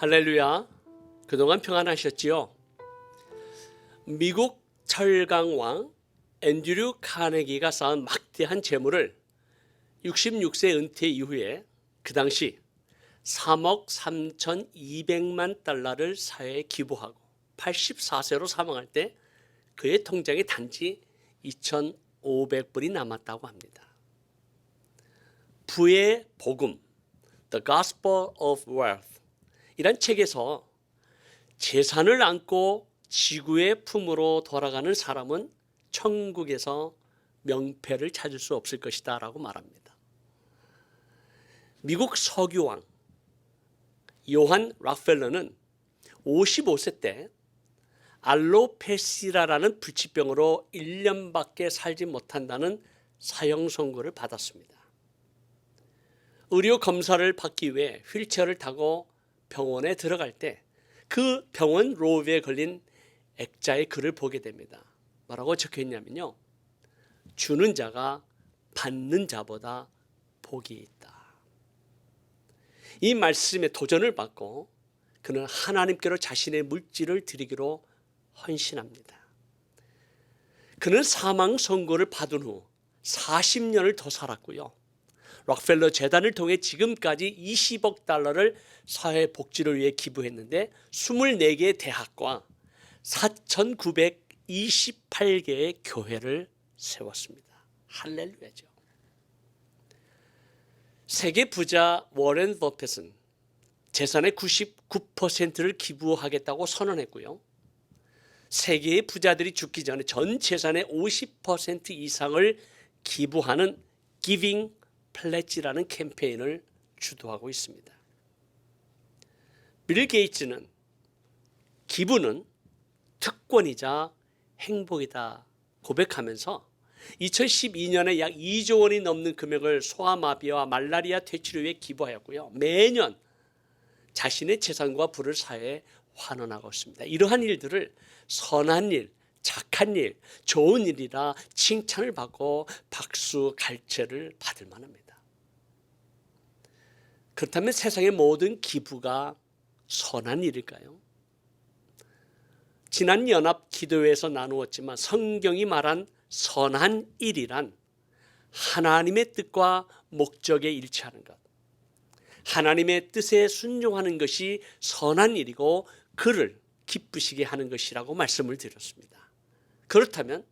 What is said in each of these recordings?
할렐루야. 그동안 평안하셨지요? 미국 철강왕 앤드류 카네기가 쌓은 막대한 재물을 66세 은퇴 이후에 그 당시 3억 3,200만 달러를 사회에 기부하고 84세로 사망할 때 그의 통장에 단지 2,500불이 남았다고 합니다. 부의 복음, The Gospel of Wealth 이란 책에서 재산을 안고 지구의 품으로 돌아가는 사람은 천국에서 명패를 찾을 수 없을 것이다 라고 말합니다. 미국 석유왕 요한 락펠러는 55세 때 알로페시라라는 불치병으로 1년밖에 살지 못한다는 사형 선고를 받았습니다. 의료 검사를 받기 위해 휠체어를 타고 병원에 들어갈 때 그 병원 로비에 걸린 액자의 글을 보게 됩니다. 뭐라고 적혀 있냐면요. 주는 자가 받는 자보다 복이 있다. 이 말씀에 도전을 받고 그는 하나님께로 자신의 물질을 드리기로 헌신합니다. 그는 사망 선고를 받은 후 40년을 더 살았고요. 록펠러 재단을 통해 지금까지 20억 달러를 사회 복지를 위해 기부했는데 24개의 대학과 4,928개의 교회를 세웠습니다. 할렐루야죠. 세계 부자 워렌 버핏은 재산의 99%를 기부하겠다고 선언했고요. 세계의 부자들이 죽기 전에 전 재산의 50% 이상을 기부하는 기빙 플래지라는 캠페인을 주도하고 있습니다. 빌 게이츠는 기부는 특권이자 행복이다 고백하면서 2012년에 약 2조 원이 넘는 금액을 소아마비와 말라리아 위해 기부하였고요. 매년 자신의 재산과 부를 사회에 환원하고 있습니다. 이러한 일들을 선한 일, 착한 일, 좋은 일이라 칭찬을 받고 박수, 갈채를 받을 만합니다. 그렇다면 세상의 모든 기부가 선한 일일까요? 지난 연합 기도회에서 나누었지만 성경이 말한 선한 일이란 하나님의 뜻과 목적에 일치하는 것. 하나님의 뜻에 순종하는 것이 선한 일이고 그를 기쁘시게 하는 것이라고 말씀을 드렸습니다. 그렇다면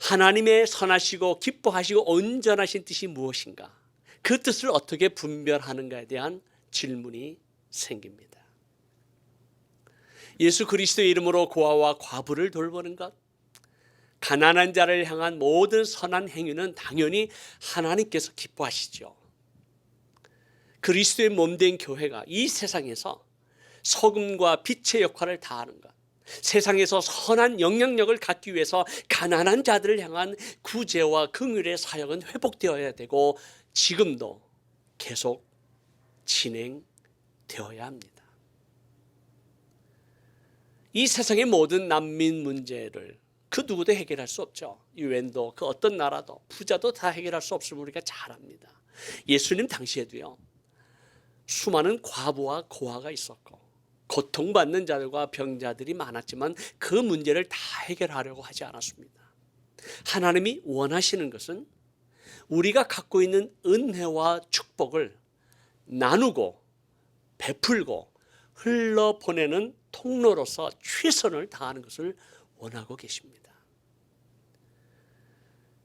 하나님의 선하시고 기뻐하시고 온전하신 뜻이 무엇인가? 그 뜻을 어떻게 분별하는가에 대한 질문이 생깁니다. 예수 그리스도의 이름으로 고아와 과부를 돌보는 것, 가난한 자를 향한 모든 선한 행위는 당연히 하나님께서 기뻐하시죠. 그리스도의 몸된 교회가 이 세상에서 소금과 빛의 역할을 다하는 것. 세상에서 선한 영향력을 갖기 위해서 가난한 자들을 향한 구제와 긍휼의 사역은 회복되어야 되고 지금도 계속 진행되어야 합니다. 이 세상의 모든 난민 문제를 그 누구도 해결할 수 없죠. 유엔도 그 어떤 나라도 부자도 다 해결할 수 없음을 우리가 잘 압니다. 예수님 당시에도요. 수많은 과부와 고아가 있었고 고통받는 자들과 병자들이 많았지만 그 문제를 다 해결하려고 하지 않았습니다. 하나님이 원하시는 것은 우리가 갖고 있는 은혜와 축복을 나누고 베풀고 흘러보내는 통로로서 최선을 다하는 것을 원하고 계십니다.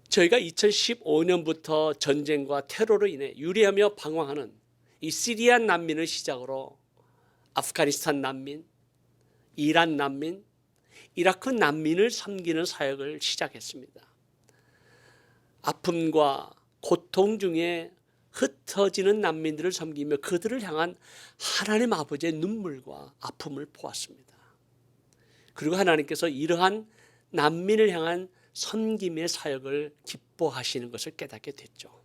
저희가 2015년부터 전쟁과 테러로 인해 유리하며 방황하는 이 시리아 난민을 시작으로 아프가니스탄 난민, 이란 난민, 이라크 난민을 섬기는 사역을 시작했습니다. 아픔과 고통 중에 흩어지는 난민들을 섬기며 그들을 향한 하나님 아버지의 눈물과 아픔을 보았습니다. 그리고 하나님께서 이러한 난민을 향한 섬김의 사역을 기뻐하시는 것을 깨닫게 됐죠.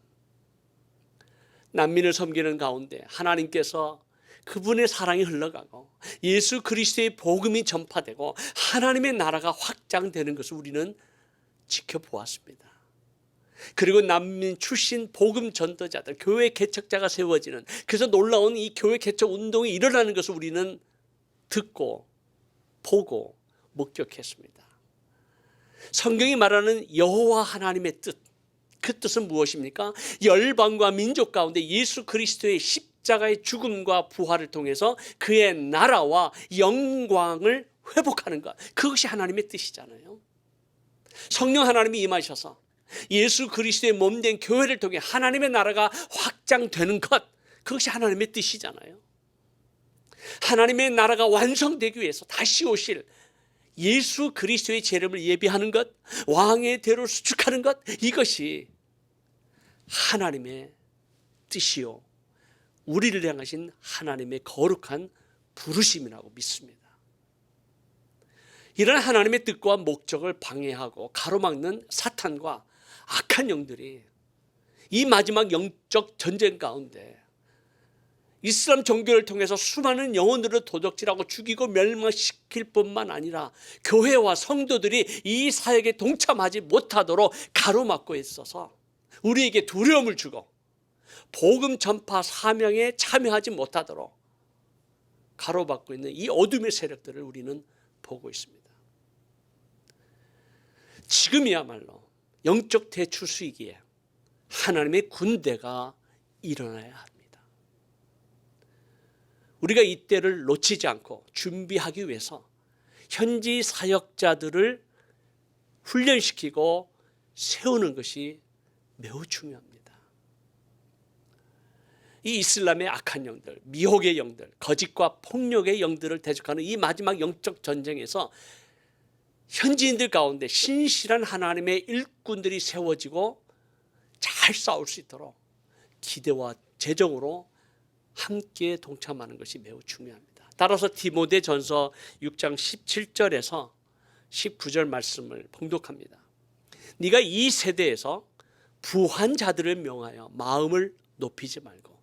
난민을 섬기는 가운데 하나님께서 그분의 사랑이 흘러가고 예수 그리스도의 복음이 전파되고 하나님의 나라가 확장되는 것을 우리는 지켜보았습니다. 그리고 난민 출신 복음 전도자들, 교회 개척자가 세워지는 그래서 놀라운 이 교회 개척 운동이 일어나는 것을 우리는 듣고 보고 목격했습니다. 성경이 말하는 여호와 하나님의 뜻, 그 뜻은 무엇입니까? 열방과 민족 가운데 예수 그리스도의 십자가의 죽음과 부활을 통해서 그의 나라와 영광을 회복하는 것. 그것이 하나님의 뜻이잖아요. 성령 하나님이 임하셔서 예수 그리스도의 몸된 교회를 통해 하나님의 나라가 확장되는 것. 그것이 하나님의 뜻이잖아요. 하나님의 나라가 완성되기 위해서 다시 오실 예수 그리스도의 재림을 예비하는 것, 왕의 대로 수축하는 것, 이것이 하나님의 뜻이요. 우리를 향하신 하나님의 거룩한 부르심이라고 믿습니다. 이런 하나님의 뜻과 목적을 방해하고 가로막는 사탄과 악한 영들이 이 마지막 영적 전쟁 가운데 이슬람 종교를 통해서 수많은 영혼들을 도적질하고 죽이고 멸망시킬 뿐만 아니라 교회와 성도들이 이 사역에 동참하지 못하도록 가로막고 있어서 우리에게 두려움을 주고 복음 전파 사명에 참여하지 못하도록 가로막고 있는 이 어둠의 세력들을 우리는 보고 있습니다. 지금이야말로 영적 대출 수이기에 하나님의 군대가 일어나야 합니다. 우리가 이때를 놓치지 않고 준비하기 위해서 현지 사역자들을 훈련시키고 세우는 것이 매우 중요합니다. 이 이슬람의 악한 영들, 미혹의 영들, 거짓과 폭력의 영들을 대적하는 이 마지막 영적 전쟁에서 현지인들 가운데 신실한 하나님의 일꾼들이 세워지고 잘 싸울 수 있도록 기대와 재정으로 함께 동참하는 것이 매우 중요합니다. 따라서 디모데 전서 6장 17절에서 19절 말씀을 봉독합니다. 네가 이 세대에서 부한 자들을 명하여 마음을 높이지 말고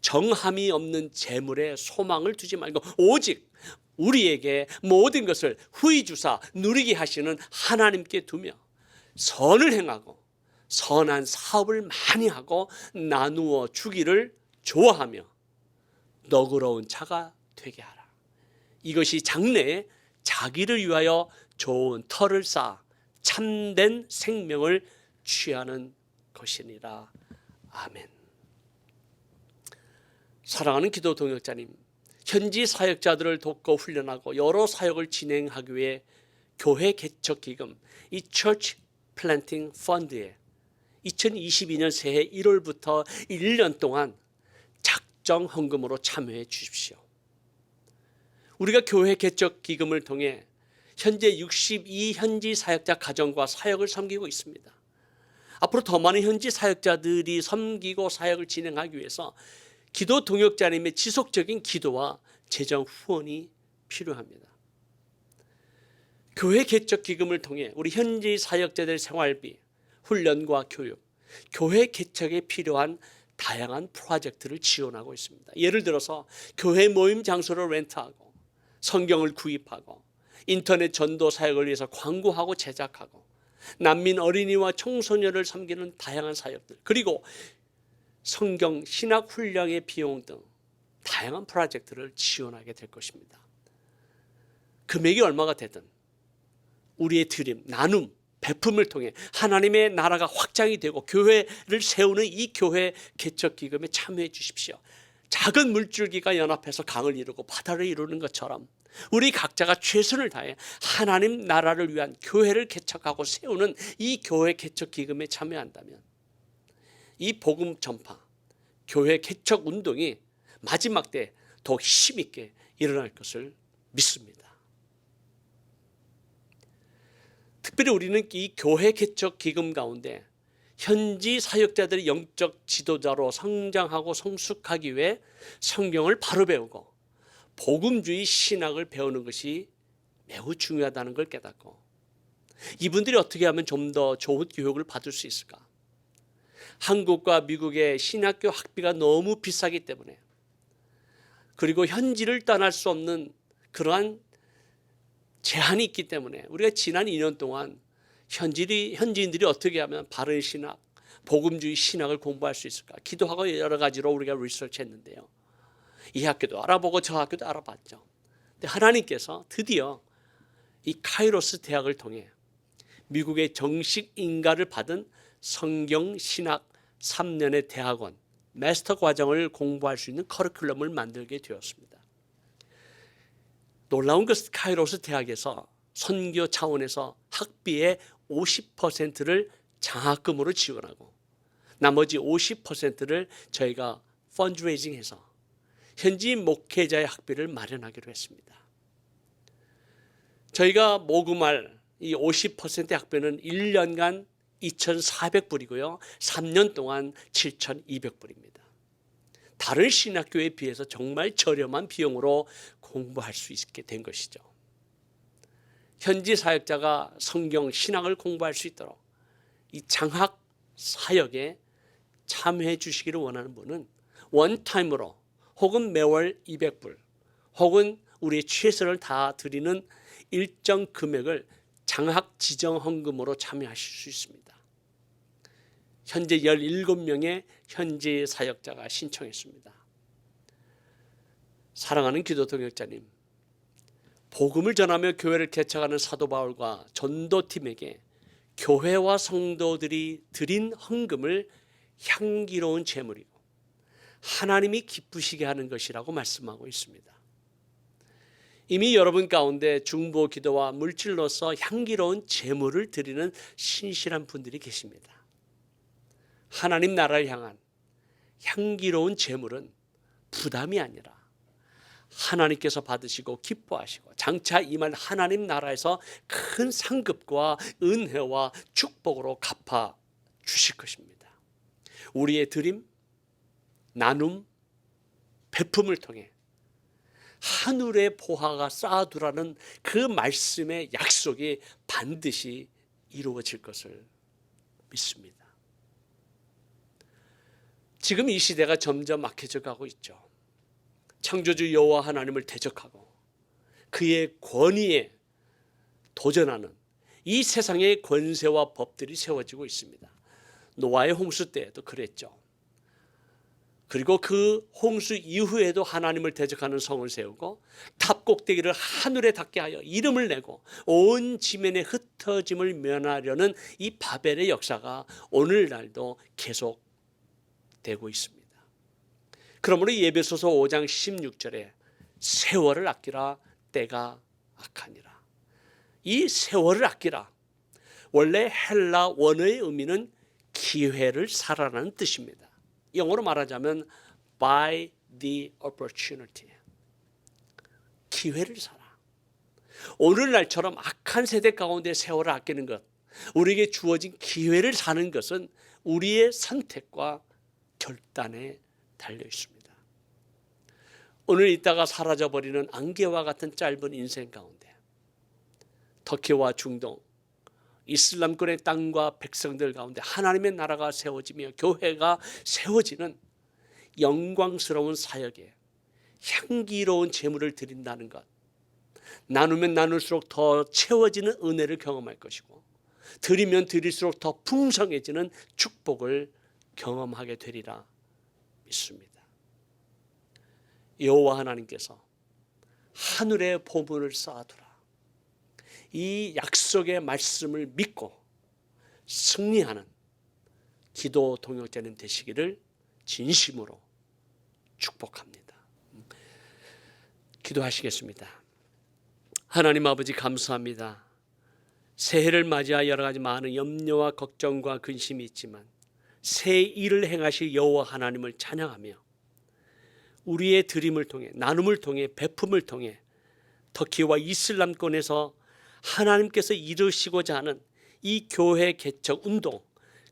정함이 없는 재물에 소망을 두지 말고 오직 우리에게 모든 것을 후히 주사 누리게 하시는 하나님께 두며 선을 행하고 선한 사업을 많이 하고 나누어 주기를 좋아하며 너그러운 자가 되게 하라. 이것이 장래에 자기를 위하여 좋은 터를 쌓아 참된 생명을 취하는 것이니라. 아멘. 사랑하는 기도 동역자님, 현지 사역자들을 돕고 훈련하고 여러 사역을 진행하기 위해 교회 개척 기금 이 Church Planting Fund에 2022년 새해 1월부터 1년 동안 작정 헌금으로 참여해 주십시오. 우리가 교회 개척 기금을 통해 현재 62 현지 사역자 가정과 사역을 섬기고 있습니다. 앞으로 더 많은 현지 사역자들이 섬기고 사역을 진행하기 위해서 기도 동역자님의 지속적인 기도와 재정 후원이 필요합니다. 교회 개척 기금을 통해 우리 현지 사역자들 생활비, 훈련과 교육, 교회 개척에 필요한 다양한 프로젝트를 지원하고 있습니다. 예를 들어서 교회 모임 장소를 렌트하고 성경을 구입하고 인터넷 전도 사역을 위해서 광고하고 제작하고 난민 어린이와 청소년을 섬기는 다양한 사역들 그리고 성경 신학 훈련의 비용 등 다양한 프로젝트를 지원하게 될 것입니다. 금액이 얼마가 되든 우리의 드림, 나눔, 베품을 통해 하나님의 나라가 확장이 되고 교회를 세우는 이 교회 개척 기금에 참여해 주십시오. 작은 물줄기가 연합해서 강을 이루고 바다를 이루는 것처럼 우리 각자가 최선을 다해 하나님 나라를 위한 교회를 개척하고 세우는 이 교회 개척 기금에 참여한다면 이 복음 전파, 교회 개척 운동이 마지막 때더 힘있게 일어날 것을 믿습니다. 특별히 우리는 이 교회 개척 기금 가운데 현지 사역자들이 영적 지도자로 성장하고 성숙하기 위해 성경을 바로 배우고 복음주의 신학을 배우는 것이 매우 중요하다는 걸 깨닫고 이분들이 어떻게 하면 좀 더 좋은 교육을 받을 수 있을까? 한국과 미국의 신학교 학비가 너무 비싸기 때문에 그리고 현지를 떠날 수 없는 그러한 제한이 있기 때문에 우리가 지난 2년 동안 현지리, 현지인들이 어떻게 하면 바른 신학, 복음주의 신학을 공부할 수 있을까? 기도하고 여러 가지로 우리가 리서치했는데요. 이 학교도 알아보고 저 학교도 알아봤죠. 근데 하나님께서 드디어 이 카이로스 대학을 통해 미국의 정식 인가를 받은 성경 신학 3년의 대학원 마스터 과정을 공부할 수 있는 커리큘럼을 만들게 되었습니다. 놀라운 것은 카이로스 대학에서 선교 차원에서 학비의 50%를 장학금으로 지원하고 나머지 50%를 저희가 펀드레이징해서 현지 목회자의 학비를 마련하기로 했습니다. 저희가 모금할 이 50%의 학비는 1년간 2,400불이고요. 3년 동안 7,200불입니다. 다른 신학교에 비해서 정말 저렴한 비용으로 공부할 수 있게 된 것이죠. 현지 사역자가 성경 신학을 공부할 수 있도록 이 장학 사역에 참여해 주시기를 원하는 분은 원타임으로 혹은 매월 200불 혹은 우리의 최선을 다 드리는 일정 금액을 장학 지정 헌금으로 참여하실 수 있습니다. 현재 17명의 현지 사역자가 신청했습니다. 사랑하는 기도 동역자님, 복음을 전하며 교회를 개척하는 사도 바울과 전도팀에게 교회와 성도들이 드린 헌금을 향기로운 제물이고 하나님이 기쁘시게 하는 것이라고 말씀하고 있습니다. 이미 여러분 가운데 중보 기도와 물질로서 향기로운 제물을 드리는 신실한 분들이 계십니다. 하나님 나라를 향한 향기로운 제물은 부담이 아니라 하나님께서 받으시고 기뻐하시고 장차 임할 하나님 나라에서 큰 상급과 은혜와 축복으로 갚아 주실 것입니다. 우리의 드림, 나눔, 베품을 통해 하늘의 보화가 쌓아두라는 그 말씀의 약속이 반드시 이루어질 것을 믿습니다. 지금 이 시대가 점점 막혀져 가고 있죠. 창조주 여호와 하나님을 대적하고 그의 권위에 도전하는 이 세상의 권세와 법들이 세워지고 있습니다. 노아의 홍수 때에도 그랬죠. 그리고 그 홍수 이후에도 하나님을 대적하는 성을 세우고 탑 꼭대기를 하늘에 닿게 하여 이름을 내고 온 지면의 흩어짐을 면하려는 이 바벨의 역사가 오늘날도 계속 되고 있습니다. 그러므로 예배소서 5장 16절에 세월을 아끼라 때가 악하니라. 이 세월을 아끼라. 원래 헬라 원어의 의미는 기회를 살아라는 뜻입니다. 영어로 말하자면 by the opportunity. 기회를 살아. 오늘날처럼 악한 세대 가운데 세월을 아끼는 것, 우리에게 주어진 기회를 사는 것은 우리의 선택과 결단에 달려 있습니다. 오늘 있다가 사라져 버리는 안개와 같은 짧은 인생 가운데 터키와 중동 이슬람권의 땅과 백성들 가운데 하나님의 나라가 세워지며 교회가 세워지는 영광스러운 사역에 향기로운 제물을 드린다는 것. 나누면 나눌수록 더 채워지는 은혜를 경험할 것이고 드리면 드릴수록 더 풍성해지는 축복을 경험하게 되리라 믿습니다. 여호와 하나님께서 하늘의 보물을 쌓아두라. 이 약속의 말씀을 믿고 승리하는 기도 동역자님 되시기를 진심으로 축복합니다. 기도하시겠습니다. 하나님 아버지 감사합니다. 새해를 맞이하 여러 가지 많은 염려와 걱정과 근심이 있지만 새 일을 행하실 여호와 하나님을 찬양하며 우리의 드림을 통해 나눔을 통해 베품을 통해 터키와 이슬람권에서 하나님께서 이루시고자 하는 이 교회 개척 운동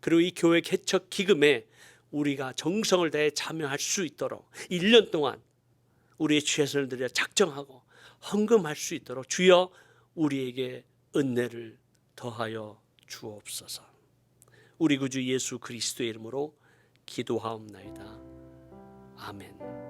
그리고 이 교회 개척 기금에 우리가 정성을 다해 참여할 수 있도록 1년 동안 우리의 최선을 들여 작정하고 헌금할 수 있도록 주여 우리에게 은혜를 더하여 주옵소서. 우리 구주 예수 그리스도의 이름으로 기도하옵나이다. 아멘.